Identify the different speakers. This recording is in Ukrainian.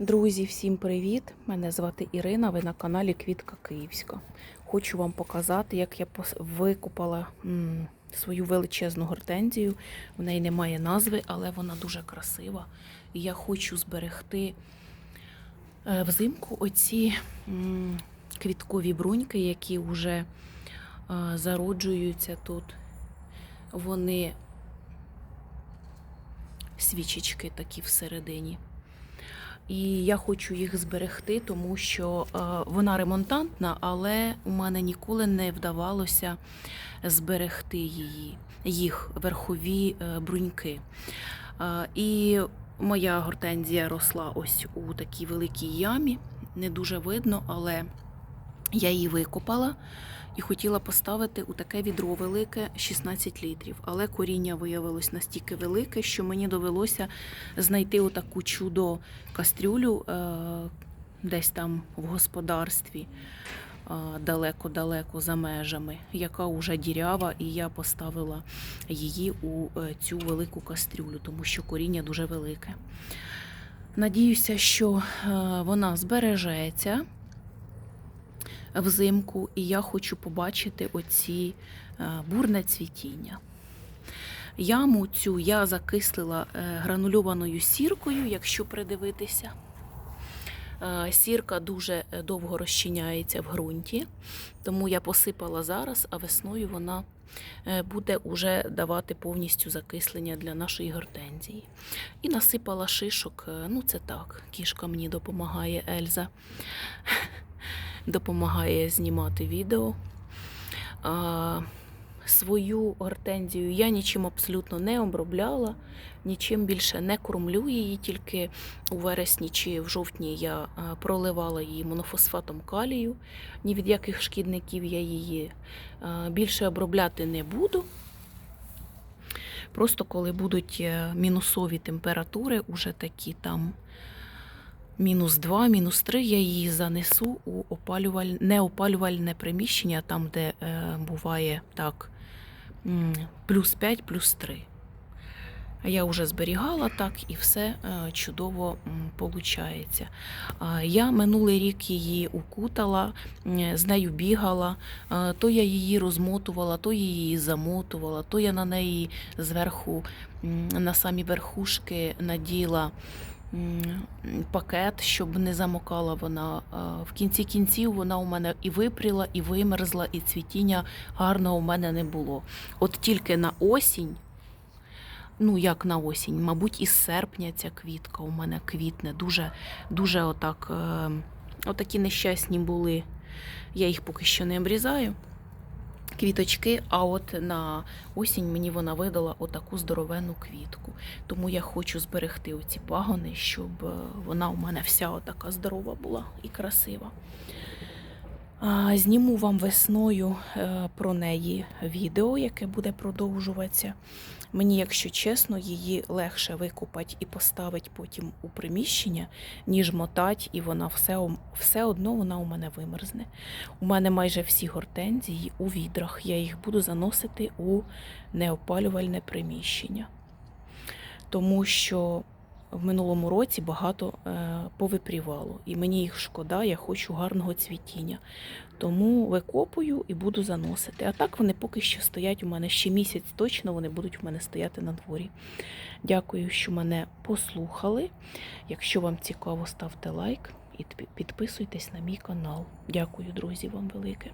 Speaker 1: Друзі, всім привіт! Мене звати Ірина. Ви на каналі Квітка Київська. Хочу вам показати, як я викупала свою величезну гортензію. В неї немає назви, але вона дуже красива. І я хочу зберегти е, взимку оці квіткові бруньки, які вже е, зароджуються тут. Вони свічечки такі всередині. І я хочу їх зберегти, тому що е, вона ремонтантна, але у мене ніколи не вдавалося зберегти її, їх верхові е, бруньки. Е, і моя гортензія росла ось у такій великій ямі. Не дуже видно, але я її викопала і хотіла поставити у таке відро велике 16 літрів. Але коріння виявилось настільки велике, що мені довелося знайти отаку чудо кастрюлю е, десь там в господарстві. е, Далеко-далеко за межами, яка вже дірява, і я поставила її у е, цю велику кастрюлю, тому що коріння дуже велике. Надіюся, що вона збережеться взимку, і я хочу побачити оці е, бурне цвітіння. Яму цю я закислила е, гранульованою сіркою, якщо придивитися. Е, Сірка дуже довго розчиняється в ґрунті, тому я посипала зараз, а весною вона буде уже давати повністю закислення для нашої гортензії. І насипала шишок. Ну, це так, кішка мені допомагає Ельза. Допомагає знімати відео. А, свою гортензію я нічим абсолютно не обробляла, нічим більше не кормлю її, тільки у вересні чи в жовтні я проливала її монофосфатом калію. Ні від яких шкідників я її більше обробляти не буду. Просто коли будуть е, мінусові температури, уже такі там мінус 2, мінус 3, я її занесу у опалюваль... неопалювальне приміщення, там, де е, буває так плюс 5, плюс 3. Я вже зберігала так і все е, чудово виходить. Я минулий рік її укутала, з нею бігала, е, то я її розмотувала, то її замотувала, то я на неї зверху, на самі верхушки наділа пакет, щоб не замокала вона. В кінці кінців вона у мене і випріла, і вимерзла, і цвітіння гарного у мене не було. От тільки на осінь, ну як на осінь, мабуть, із серпня ця квітка у мене квітне. Дуже, дуже отак, е, отакі нещасні були. Я їх поки що не обрізаю. Квіточки, а от на осінь мені вона видала отаку здоровену квітку. Тому я хочу зберегти оці пагони, щоб е, вона у мене вся отака здорова була і красива. Зніму вам весною е, про неї відео, яке буде продовжуватися. Мені, якщо чесно, її легше викупати і поставити потім у приміщення, ніж мотати, і вона все, все одно вона у мене вимерзне. У мене майже всі гортензії у відрах. Я їх буду заносити у неопалювальне приміщення. Тому що в минулому році багато е, повипрівало, і мені їх шкода, я хочу гарного цвітіння. Тому викопую і буду заносити. А так вони поки що стоять у мене ще місяць точно вони будуть у мене стояти на дворі. Дякую, що мене послухали. Якщо вам цікаво, ставте лайк і підписуйтесь на мій канал. Дякую, друзі, вам велике.